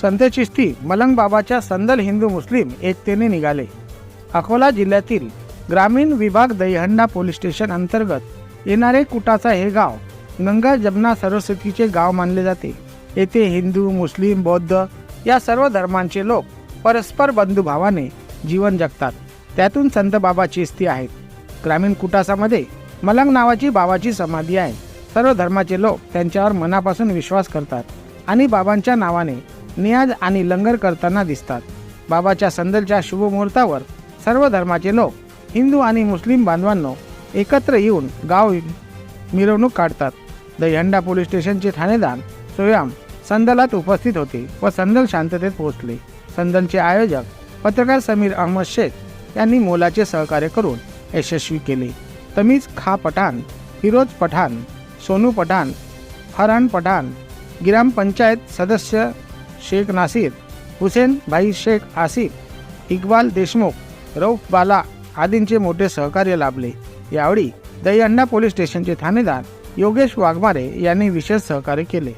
संत चिश्ती मलंग बाबाच्या संदल हिंदू मुस्लिम एकतेने निघाले. अकोला जिल्ह्यातील ग्रामीण विभाग दहीहंडा पोलीस स्टेशन अंतर्गत येणारे कुटाचा हे गाव गंगा जमना सरस्वतीचे गाव मानले जाते. येथे हिंदू मुस्लिम बौद्ध या सर्व धर्मांचे लोक परस्पर बंधुभावाने जीवन जगतात. त्यातून संत बाबा चिस्ती आहेत. ग्रामीण कुटासामध्ये मलंग नावाची बाबाची समाधी आहे. सर्व धर्माचे लोक त्यांच्यावर मनापासून विश्वास करतात आणि बाबांच्या नावाने नियाज आणि लंगर करताना दिसतात. बाबाच्या संदलच्या शुभमुहूर्तावर सर्व धर्माचे लोक हिंदू आणि मुस्लिम बांधवांनो एकत्र येऊन गाव मिरवणूक काढतात. दहीहंडा पोलीस स्टेशनचे ठाणेदार सोयाम संदलात उपस्थित होते व संदल शांततेत पोहोचले. संदलचे आयोजक पत्रकार समीर अहमद शेख यांनी मोलाचे सहकार्य करून यशस्वी केले. तमीज खा पठाण फिरोज पठाण सोनू पठाण हरण पठाण ग्रामपंचायत सदस्य शेख नासिर हुसेन भाई शेख आसिफ इक्बाल देशमुख रौफ बाला आदींचे मोठे सहकार्य लाभले. यावेळी दहीहंडा पोलीस स्टेशनचे ठाणेदार योगेश वाघमारे यांनी विशेष सहकार्य केले.